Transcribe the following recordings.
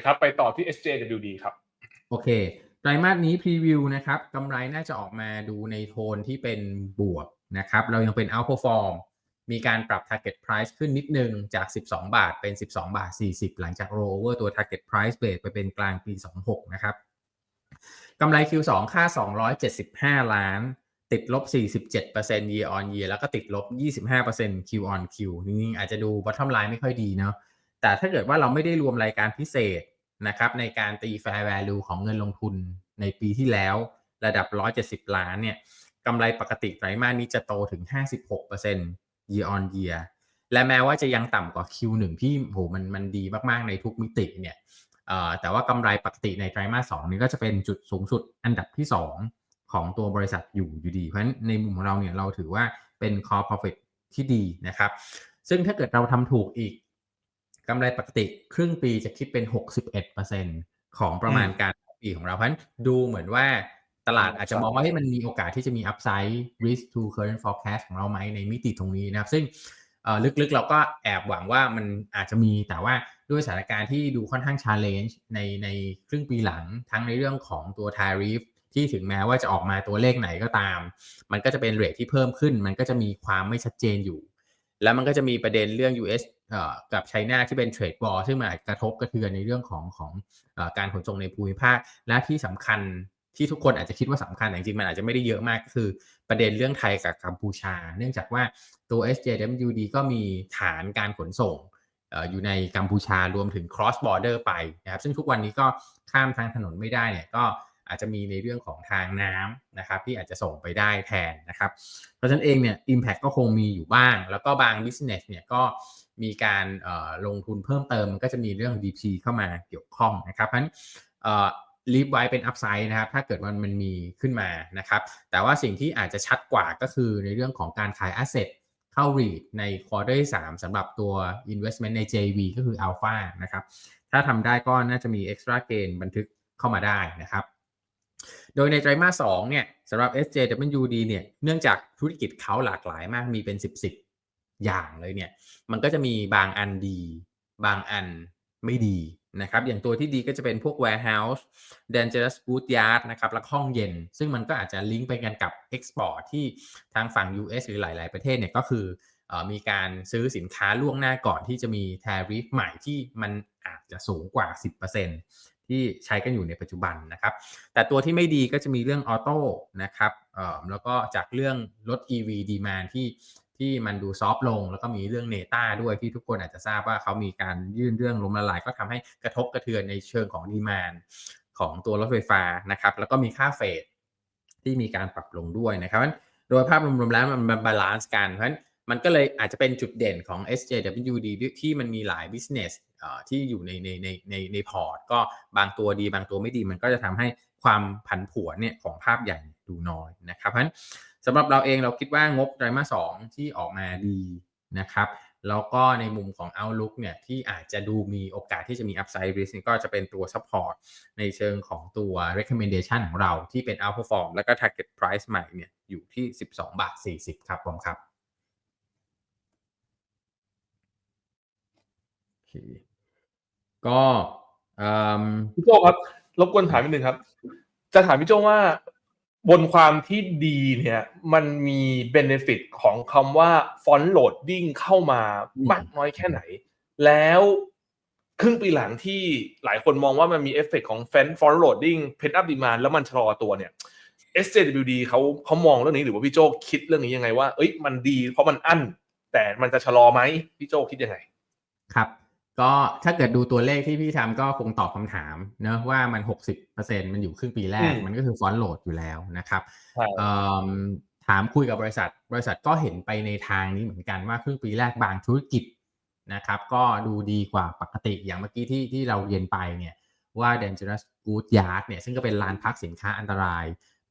คครับ ไปต่อที่ SJWD ครับ โอเค ไตรมาสนี้พรีวิวนะครับกำไรน่าจะออกมาดูในโทนที่เป็นบวกนะครับ เรายังเป็น outperform มีการปรับ target price ขึ้นนิดนึงจาก 12 บาทเป็น 12 บาท 40 หลังจาก roll over ตัว target price base ไปเป็นกลางปี 26 นะครับกำไร Q2 ค่า 275 ล้าน ติดลบ 47% year on year แล้วก็ติดลบ 25% Q on Q จริงๆอาจจะดู bottom line ไม่ค่อยดีเนาะแต่ถ้าเกิดว่าเราไม่ได้รวมรายการพิเศษ นะครับในการตี fair value ของเงินลงทุนในปีที่แล้วระดับ 170 ล้านเนี่ยกำไรปกติไตรมาสนี้จะโตถึง 56% year on year และแม้ว่าจะยังต่ำกว่า Q1 ที่โหมันมันดีมากๆในทุกมิติเนี่ยแต่ว่ากำไรปกติในไตรมาส2นี้ก็จะเป็นจุดสูงสุดอันดับที่ 2 ของตัวบริษัทอยู่อยู่ดี เพราะฉะนั้นในมุมของเราเนี่ยเราถือว่าเป็น core profit ที่ดีนะครับ ซึ่งถ้าเกิดเราทำถูกอีก กำไรปกติครึ่งปีจะคิดเป็น 61%ของประมาณการปีของเราเพราะฉะนั้นดูเหมือนว่าตลาดอาจจะมองว่าให้มันมีโอกาสที่จะมี upside risk to current forecast ของเราไหมในมิติตรงนี้นะครับ ซึ่งลึกๆเราก็แอบหวังว่ามันอาจจะมีแต่ว่าด้วยสถานการณ์ที่ดูค่อนข้าง challenge ในในครึ่งปีหลังทั้งในเรื่องของตัว tariff ที่ถึงแม้ว่าจะออกมาตัวเลขไหนก็ตาม มันก็จะเป็นเรทที่เพิ่มขึ้น มันก็จะมีความไม่ชัดเจนอยู่ แล้วมันก็จะมีประเด็นเรื่อง US กับไชน่าที่เป็นเทรดบอลซึ่งมันอาจกระทบกระเทือนในเรื่องของของการขนส่งในภูมิภาค และที่สำคัญที่ทุกคนอาจจะคิดว่าสำคัญแต่จริงมันอาจจะไม่ได้เยอะมากคือประเด็นเรื่องไทยกับกัมพูชา เนื่องจากว่าตัว SJWD ก็มีฐานการขนส่งอยู่ในกัมพูชารวมถึง cross border ไปนะครับซึ่งทุกวันนี้ก็ข้ามทางถนนไม่ได้เนี่ยก็อาจจะมีในเรื่องของทางน้ำนะครับที่อาจจะส่งไปได้แทนนะครับ เพราะฉะนั้นเองเนี่ย Impact ก็คงมีอยู่บ้าง แล้วก็บาง business เนี่ยก็ มีการลงทุนเพิ่มเติมมันก็จะมีเรื่อง DP เข้ามาเกี่ยวข้องนะครับเพราะฉะนั้นรีบไว้เป็นอัพไซด์นะครับ ถ้าเกิดมันมันมีขึ้นมานะครับ แต่ว่าสิ่งที่อาจจะชัดกว่าก็คือในเรื่องของการขาย asset เข้า REIT ในควอเตอร์ที่3สำหรับตัว investment ใน JV ก็คือ Alpha นะครับ ถ้าทำได้ก็น่าจะมี extra gain บันทึกเข้ามาได้นะครับ โดยในไตรมาส2เนี่ยสำหรับ SJWD เนี่ย เนื่องจากธุรกิจเขาหลากหลายมากมีเป็น 10 10 อย่างเลยเนี่ย มันก็จะมีบางอันดี บางอันไม่ดีนะครับ อย่างตัวที่ดีก็จะเป็นพวก warehouse dangerous good yard นะครับ และห้องเย็น ซึ่งมันก็อาจจะลิงก์ไปกันกับ export ที่ทางฝั่ง US หรือหลาย ๆ ประเทศเนี่ยก็คือมีการซื้อสินค้าล่วงหน้าก่อนที่จะมี tariff ใหม่ที่มันอาจจะสูงกว่า 10%ที่ใช้กันอยู่ในปัจจุบันนะครับ แต่ตัวที่ไม่ดีก็จะมีเรื่องออโต้นะครับแล้วก็จากเรื่องรถ EV demand ที่ ที่มันดูซอฟลง แล้วก็มีเรื่องเนต้าด้วยที่ทุกคนอาจจะทราบว่าเขามีการยื่นเรื่องล้มละลาย ก็ทำให้กระทบกระเทือนในเชิงของดีมานของตัวรถไฟฟ้านะครับแล้วก็มีค่าเฟดที่มีการปรับลงด้วยนะครับโดยภาพรวมๆแล้วมันบาลานซ์กันเพราะฉะนั้นมันก็เลยอาจจะเป็นจุดเด่นของ SJWD ที่มันมีหลาย business ที่อยู่ในในในในในพอร์ต ก็บางตัวดีบางตัวไม่ดี มันก็จะทำให้ความผันผวนเนี่ยของภาพใหญ่ดูน้อยนะครับเพราะฉะนั้น สำหรับเราเองเราคิดว่างบไตรมาสสองที่ออกมาดีนะครับแล้วก็ในมุมของ Outlook เนี่ยที่อาจจะดูมีโอกาสที่จะมี Upside Risk ก็จะเป็นตัว Support ในเชิงของตัว Recommendation ของเราที่เป็น Outperform แล้วก็ Target Price ใหม่เนี่ยอยู่ที่ 12 บาท 40 ครับผมครับโอเคก็พี่โจครับ รบกวนถามนิดนึงครับ จะถามพี่โจว่า บนความที่ดีเนี่ย มันมีเบนฟิตของคำว่าฟอนต์โหลดดิ้งเข้ามามากน้อยแค่ไหน แล้วครึ่งปีหลังที่หลายคนมองว่ามันมีเอฟเฟกของแฟนฟอนต์โหลดดิ้งเพนอัพดีมานแล้วมันชะลอตัวเนี่ย SJWD เขาเขามองเรื่องนี้หรือว่าพี่โจคิดเรื่องนี้ยังไงว่า เอ้ยมันดีเพราะมันอั้น แต่มันจะชะลอไหมพี่โจคิดยังไง ครับ ก็ถ้าเกิดดูตัวเลขที่พี่ทำก็คงตอบคำถามเนะว่ามัน 60%มันอยู่ครึ่งปีแรก มันก็คือฟอนต์โหลดอยู่แล้วนะครับถามคุยกับบริษัท บริษัทก็เห็นไปในทางนี้เหมือนกันว่าครึ่งปีแรกบางธุรกิจนะครับ ก็ดูดีกว่าปกติอย่างเมื่อกี้ที่ที่เราเรียนไปเนี่ยว่า Dangerous Good Yard เนี่ยซึ่งก็เป็นลานพักสินค้าอันตราย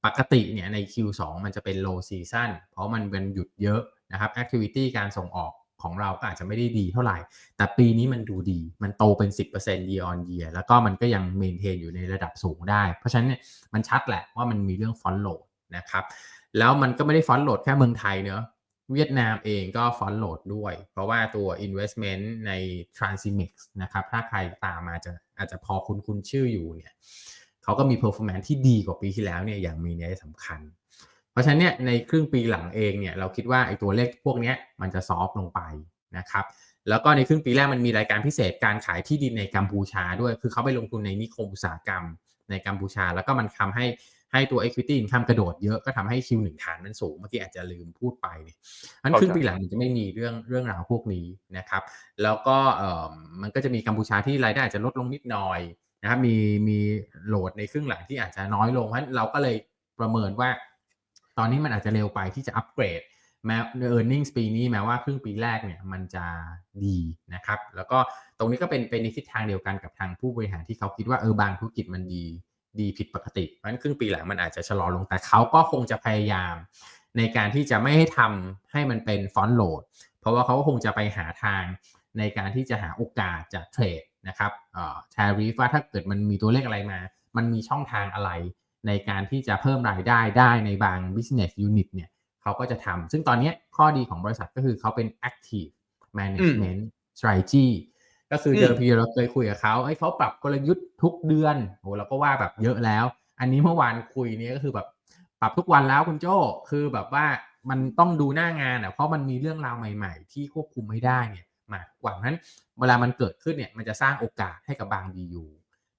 ปกติเนี่ยใน Q2 มันจะเป็น low season เพราะมันเป็นหยุดเยอะนะครับ activity การส่งออก ของเราอาจจะไม่ได้ดีเท่าไหร่ แต่ปีนี้มันดูดี มันโตเป็น 10% year on year แล้วก็มันก็ยังเมนเทนอยู่ในระดับสูงได้ เพราะฉะนั้นเนี่ยมันชัดแหละว่ามันมีเรื่องฟอนโหลดนะครับ แล้วมันก็ไม่ได้ฟอนโหลดแค่เมืองไทยเนอะเวียดนามเองก็ฟอนโหลดด้วย เพราะว่าตัว investment ใน Transimix นะครับ ถ้าใครตามมาจะอาจจะพอคุ้นคุ้นชื่ออยู่เนี่ยเขาก็มี performance ที่ดีกว่าปีที่แล้วเนี่ยอย่างมีนัยสำคัญ เพราะฉะนั้นเนี่ยในครึ่งปีหลังเองเนี่ยเราคิดว่าไอ้ตัวเลขพวกนี้มันจะซอฟต์ลงไปนะครับแล้วก็ในครึ่งปีแรกมันมีรายการพิเศษการขายที่ดินในกัมพูชาด้วย คือเขาไปลงทุนในนิคมอุตสาหกรรมในกัมพูชา แล้วก็มันทำให้ให้ตัว equity income กระโดดเยอะก็ทำให้ Q1 ฐานมันสูง เมื่อกี้อาจจะลืมพูดไปเนี่ยอันครึ่งปีหลังมันจะไม่มีเรื่องเรื่องราวพวกนี้นะครับ แล้วก็เอ่อมันก็จะมีกัมพูชาที่รายได้อาจจะลดลงนิดหน่อยนะครับมีมีโหลดในครึ่งหลังที่อาจจะน้อยลงเพราะเราก็เลยประเมินว่า ตอนนี้มันอาจจะเร็วไปที่จะอัปเกรดแม้ earnings ปีนี้แม้ว่าครึ่งปีแรกเนี่ยมันจะดีนะครับ แล้วก็ตรงนี้ก็เป็นเป็นในทิศทางเดียวกันกับทางผู้บริหารที่เขาคิดว่าเออบางธุรกิจมันดีดีผิดปกติ เพราะฉะนั้นครึ่งปีหลังมันอาจจะชะลอลงแต่เขาก็คงจะพยายาม ในการที่จะไม่ให้ทำให้มันเป็นฟอนต์โหลด เพราะว่าเขาก็คงจะไปหาทางในการที่จะหาโอกาสจากเทรดนะครับเอ่อ tariff ว่าถ้าเกิดมันมีตัวเลขอะไรมา มันมีช่องทางอะไร ในการที่จะเพิ่มรายได้ได้ในบาง business unit เนี่ยเขาก็จะทำซึ่งตอนนี้ข้อดีของบริษัทก็คือเขาเป็น active management strategy ก็คือเดิมทีเราเคยคุยกับเขาไอ้ยเขาปรับกลยุทธ์ทุกเดือนโหเราก็ว่าแบบเยอะแล้ว อันนี้เมื่อวานคุยเนี้ก็คือแบบปรับทุกวันแล้วคุณโจ้คือแบบว่ามันต้องดูหน้างานอะเพราะมันมีเรื่องราวใหม่ ๆ ที่ควบคุมไม่ได้เนี่ยมาหวังนั้นเวลามันเกิดขึ้นเนี่ยมันจะสร้างโอกาสให้กับบาง BU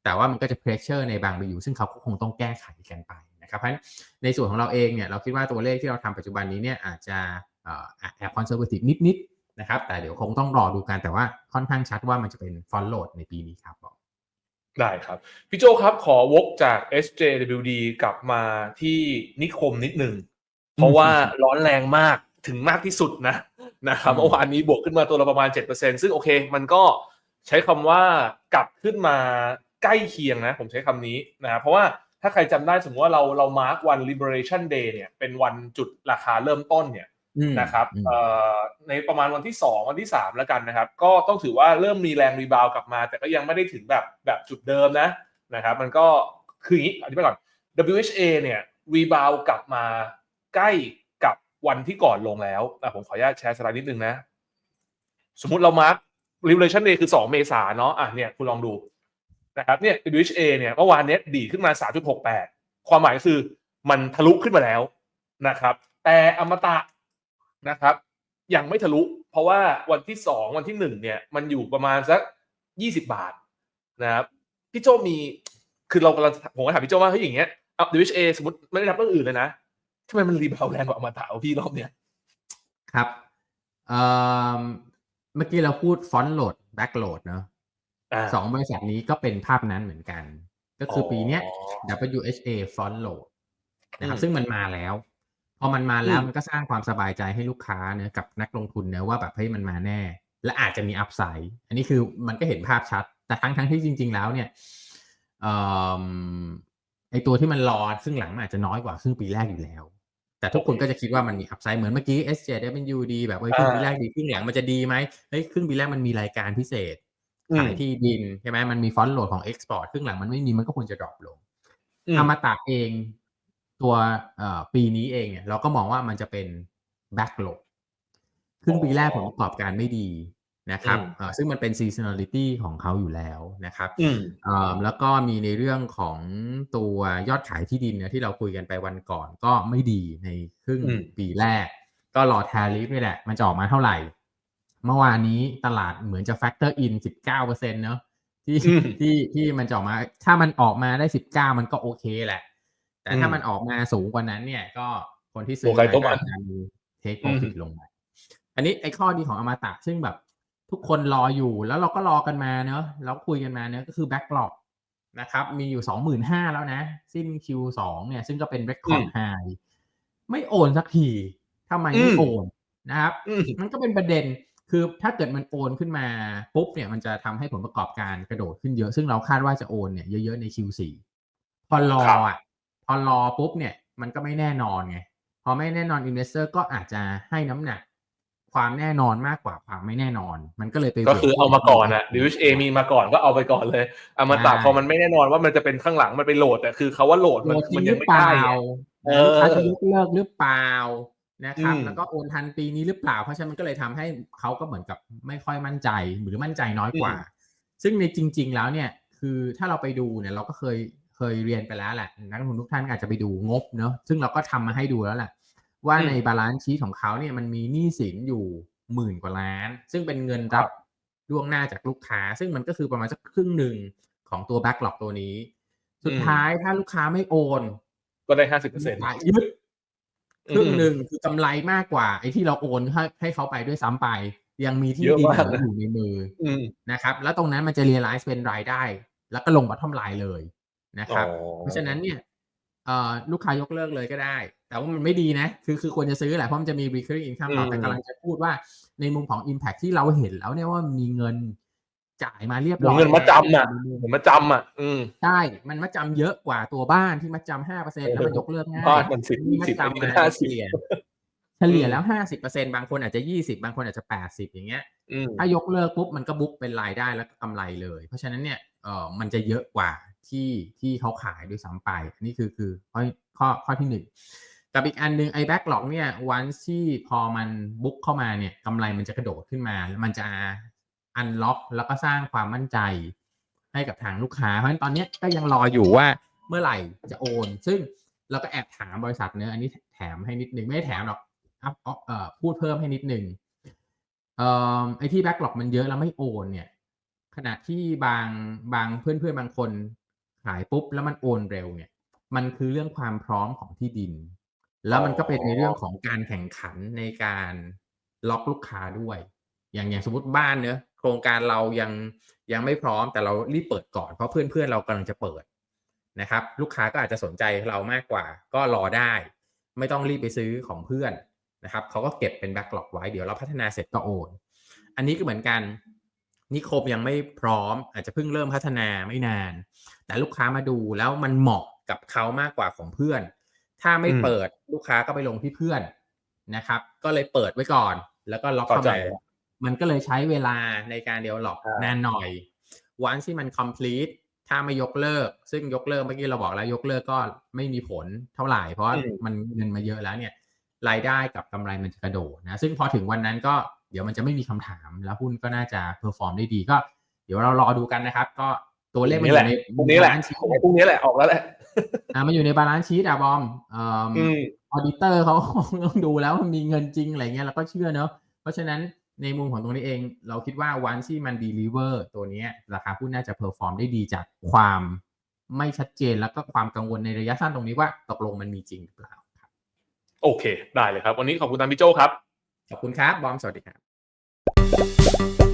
แต่ว่ามันก็จะเพรสเชอร์ในบาง BU ซึ่งเขาก็คงต้องแก้ไขกันไปนะครับเพราะฉะนั้นในส่วนของเราเองเนี่ยเราคิดว่าตัวเลขที่เราทำปัจจุบันนี้เนี่ยอาจจะเอ่อแอบคอนเซอร์ v ทีฟนิดๆนะครับแต่เดี๋ยวคงต้องรอดูกันแต่ว่าค่อนข้างชัดว่ามันจะเป็นฟอนโหลดในปีนี้ครับผมได้ครับ พี่โจครับขอวกจาก SJWD กลับมาที่นิคมนิดหนึ่งเพราะว่าร้อนแรงมากถึงมากที่สุดนะนะครับอืมเมื่อวานนี้บวกขึ้นมาตัวละประมาณ 7%ซึ่งโอเค มันก็ใช้คำว่ากลับขึ้นมา ใกล้เคียงนะผมใช้คำนี้นะเพราะว่าถ้าใครจำได้สมมติว่าเราเรามาร์กวัน liberation day เนี่ยเป็นวันจุดราคาเริ่มต้นเนี่ยอืมนะครับอืมเอ่อในประมาณวันที่ 2 วันที่ 3 แล้วกันนะครับ ก็ต้องถือว่าเริ่มมีแรงรีบาวกลับมา แต่ก็ยังไม่ได้ถึงแบบแบบจุดเดิมนะนะครับ มันก็คืออย่างนี้อธิบายก่อน WHA เนี่ยรีบาวกลับมาใกล้กับวันที่ก่อนลงแล้วอะผมขออนุญาตแชร์สไลด์นิดนึงนะ สมมุติเรามาร์ค liberation day คือ 2 เมษาเนาะอะเนี่ยคุณลองดู นะครับเนี่ย WHA เนี่ยเมื่อวานเนี้ยดีขึ้นมา 3.68 ความหมายคือมันทะลุขึ้นมาแล้วนะครับ แต่อมตะนะครับ ยังไม่ทะลุ เพราะว่าวันที่สองวันที่หนึ่งเนี่ยมันอยู่ประมาณสักยี่สิบาทนะครับพี่โจมีคือเรากำลังผมก็ถามพี่โจว่าเฮ้ยอย่างเงี้ยเอา WHA สมมติไม่ได้นับเรื่องอื่นเลยนะทำไมมันรีบาวแรงกว่าอมตะพี่รอบเนี้ยครับเอ่อเมื่อกี้เราพูดฟอนต์โหลดแบ็กโหลดเนาะ สองบริษัทนี้ก็เป็นภาพนั้นเหมือนกัน ก็คือปีเนี้ยอ๋อ WHA front load นะครับอืมซึ่งมันมาแล้ว พอมันมาแล้วอืมมันก็สร้างความสบายใจให้ลูกค้าเนอะกับนักลงทุนเนอะว่าแบบเฮ้ยมันมาแน่ และอาจจะมีอัพไซด์อันนี้คือมันก็เห็นภาพชัด แต่ทั้งทั้งที่จริง ๆ แล้วเนี่ยเอ่อไอตัวที่มันรอครึ่งหลังมันอาจจะน้อยกว่าครึ่งปีแรกอยู่แล้ว แต่ทุกคนก็จะคิดว่ามันมีอัพไซด์เหมือนเมื่อกี้ SJW ดีแบบเฮ้ยครึ่งปีแรกดีครึ่งหลังมันจะดีไหมเฮ้ยครึ่งปีแรกมันมีรายการพิเศษอืม ขายที่ดินใช่ไหมมันมีฟอนต์โหลดของ Export ครึ่งหลังมันไม่มีมันก็ควรจะดรอปลงอืมอมตะเองตัวเอ่อปีนี้เองเนี่ยเราก็มองว่ามันจะเป็นแบ็กโหลดครึ่งปีแรกผลประกอบการไม่ดีนะครับอืมเอ่อซึ่งมันเป็น seasonality ของเขาอยู่แล้วนะครับอืมเอ่อแล้วก็มีในเรื่องของตัวยอดขายที่ดินเนี่ยที่เราคุยกันไปวันก่อนก็ไม่ดีในครึ่งอืมปีแรก ก็รอแทริฟนี่แหละ มันจะออกมาเท่าไหร่ เมื่อวานนี้ตลาดเหมือนจะแฟกเตอร์อิน19%เนอะที่อืมที่ที่มันจะออกมา ถ้ามันออกมาได้19มันก็โอเคแหละ แต่ถ้าอืมมันออกมาสูงกว่านั้นเนี่ยก็คนที่ซื้โออเคตัวก็มันอาจจะมีเทคโปรฟิตลงไปอันนี้ไอ้ข้อดีของอมตะซึ่งแบบทุกคนรออยู่แล้วเราก็รอกันมาเนอะแล้วคุยกันมาเนอะก็คือแบ็กหลอกนะครับมีอยู่สองหมื่นห้าแล้วนะ สิ้น Q2 เนี่ยซึ่งก็เป็นเรคคอร์ดอืมไฮไม่โอนสักทีทำไมไม่อืมโอนนะครับอืมมันก็เป็นประเด็น คือถ้าเกิดมันโอนขึ้นมาปุ๊บเนี่ยมันจะทำให้ผลประกอบการกระโดดขึ้นเยอะ ซึ่งเราคาดว่าจะโอนเนี่ยเยอะๆใน Q4 พอรอครับอะพอรอปุ๊บเนี่ยมันก็ไม่แน่นอนไงพอไม่แน่นอน investor ก็อาจจะให้น้ำหนัก ความแน่นอนมากกว่าความไม่แน่นอน มันก็เลยไปก็คือวทเอามาก่อนอะ WHA มีมาก่อนก็เอาไปก่อนเลยอมตะใช่พอมันไม่แน่นอนว่ามันจะเป็นข้างหลังมันไปโหลดแต่คือเขาว่าโหลดโหลมันดจริมันงหยัรืงอไม่เปได้ล่าไงเออลูกค้าจะยกเลิกหรือเปล่า นะครับอืมแล้วก็โอนทันปีนี้หรือเปล่า เพราะฉะนั้นมันก็เลยทำให้เขาก็เหมือนกับไม่ค่อยมั่นใจหรือมั่นใจน้อยกว่า ซึ่งในจริง ๆ แล้วเนี่ยคือถ้าเราไปดูเนี่ยเราก็เคยเคยเรียนไปแล้วแหละนักลงทุนทุกท่านอาจจะไปดูงบเนอะซึ่งเราก็ทำมาให้ดูแล้วแหละว่าอืมในบาลานซ์ชีตของเขาเนี่ยมันมีหนี้สินอยู่หมื่นกว่าล้าน ซึ่งเป็นเงินรับล่วงหน้าจากลูกค้า ซึ่งมันก็คือประมาณสักครึ่งหนึ่งของตัวแบ็กหลอกตัวนี้ สุดท้ายถ้าลูกค้าไม่โอน ก็ได้ห้าสิบเปอร์เซ็นต์ยึด ครึ่งหนึ่งคือกำไรมากกว่าไอ้ที่เราโอนให้ให้เขาไปด้วยซ้ำไป ยังมีที่เยอะดินมากเหลือนะอยู่ในมืออืมนะครับ แล้วตรงนั้นมันจะ realize เป็นรายได้ แล้วก็ลงบัตทอมไลน์เลยนะครับอ๋อเพราะฉะนั้นเนี่ยเอ่อลูกค้ายกเลิกเลยก็ได้ แต่ว่ามันไม่ดีนะ คือคือควรจะซื้อแหละเพราะมันจะมี recurring income ต่อแต่กำลังจะพูดว่าในมุมของ impact ที่เราเห็นแล้วเนี่ยว่ามีเงิน จ่ายมาเรียบร้อยเงินมาจำอะในมุมเหมือนมาจำอะ อืมใช่มันมาจำเยอะกว่าตัวบ้านที่มาจำห้าเปอร์เซ็นแล้วมันยกเลิกง่ายบ้านมันสิบนี่มาสิบจำอันนี้มาห้าเฉสิบลี่ยเฉลี่ยแล้วห้าสิบเปอร์เซ็นบางคนอาจจะยี่สิบางคนอาจจะแปดสิบอย่างเงี้ยอืมถ้ายกเลิกปุ๊บมันก็บุ๊กเป็นรายได้แล้วก็กำไรเลย เพราะฉะนั้นเนี่ยเออมันจะเยอะกว่าที่ที่เขาขายด้วยซ้ำไปอันนี้คือคือข้อข้อข้อที่หนึ่งกับอีกอันหนึ่งไอ้แบ็กหลอกเนี่ยวันที่พอมันบุ๊กเข้ามาเนี่ยกำไรมันจะกระโดดขึ้นมาแล้วมันจะ อันล็อกแล้วก็สร้างความมั่นใจให้กับทางลูกค้า เพราะฉะนั้นตอนนี้ก็ยังรออยู่ว่าเมื่อไหร่จะโอน ซึ่งเราก็แอบถามบริษัทเนื้ออันนี้แถมให้นิดนึง ไม่ได้แถมหรอกอัพเอ่อพูดเพิ่มให้นิดนึงเอ่อไอ้ที่แบ็กหลอกมันเยอะแล้วไม่โอนเนี่ย ขณะที่บางบางเพื่อนเพื่อนบางคนขายปุ๊บแล้วมันโอนเร็วเนี่ย มันคือเรื่องความพร้อมของที่ดิน แล้วมันก็เป็นในเรื่องของการแข่งขันในการล็อกลูกค้าด้วย อย่างอย่างสมมติบ้านเนอะโครงการเรายังยังไม่พร้อมแต่เรารีบเปิดก่อนเพราะเพื่อนเพื่อนๆเรากำลังจะเปิดนะครับ ลูกค้าก็อาจจะสนใจเรามากกว่า ก็รอได้ ไม่ต้องรีบไปซื้อของเพื่อนนะครับเขาก็เก็บเป็นแบ็กหลอกไว้เดี๋ยวเราพัฒนาเสร็จก็โอน อันนี้ก็เหมือนกันนิคมยังไม่พร้อม อาจจะเพิ่งเริ่มพัฒนาไม่นาน แต่ลูกค้ามาดูแล้วมันเหมาะกับเขามากกว่าของเพื่อน ถ้าไม่อืมเปิดลูกค้าก็ไปลงที่เพื่อนนะครับ ก็เลยเปิดไว้ก่อน แล้วก็ล็อกเข้าเข้าใจมา มันก็เลยใช้เวลาในการเดียวหลอกอ่านนานหน่อย วันที่มัน complete ถ้าไม่ยกเลิก ซึ่งยกเลิกเมื่อกี้เราบอกแล้วยกเลิกก็ไม่มีผลเท่าไหร่ เพราะว่ามันเงินมาเยอะแล้วเนี่ย รายได้กับกำไรมันจะกระโดดนะ ซึ่งพอถึงวันนั้นก็เดี๋ยวมันจะไม่มีคำถามแล้วหุ้นก็น่าจะเพอร์ฟอร์มได้ดีก็ เดี๋ยวเรารอดูกันนะครับ ก็ตัวเลขมันอยู่ในพรุ่งนี้แหละบาลานซ์ชีทผมว่าพรุ่งนี้แหละออกแล้วแหละอ่ามันอยู่ในบาลานซ์ชีตอะบอมเอ่ออืมออดิเตอร์เขาต้องดูแล้วมันมีเงินจริงอะไรเงี้ยเราก็เชื่อเนอะเพราะฉะนั้น ในมุมของตรงนี้เอง เราคิดว่าวันที่มันดีลิเวอร์ตัวเนี้ยราคาหุ้นน่าจะเพอร์ฟอร์มได้ดีจากความไม่ชัดเจนแล้วก็ความกังวลในระยะสั้นตรงนี้ว่าตกลงมันมีจริงหรือเปล่าครับโอเค ได้เลยครับ วันนี้ขอบคุณทางพี่โจครับ ขอบคุณครับ บอม สวัสดีครับ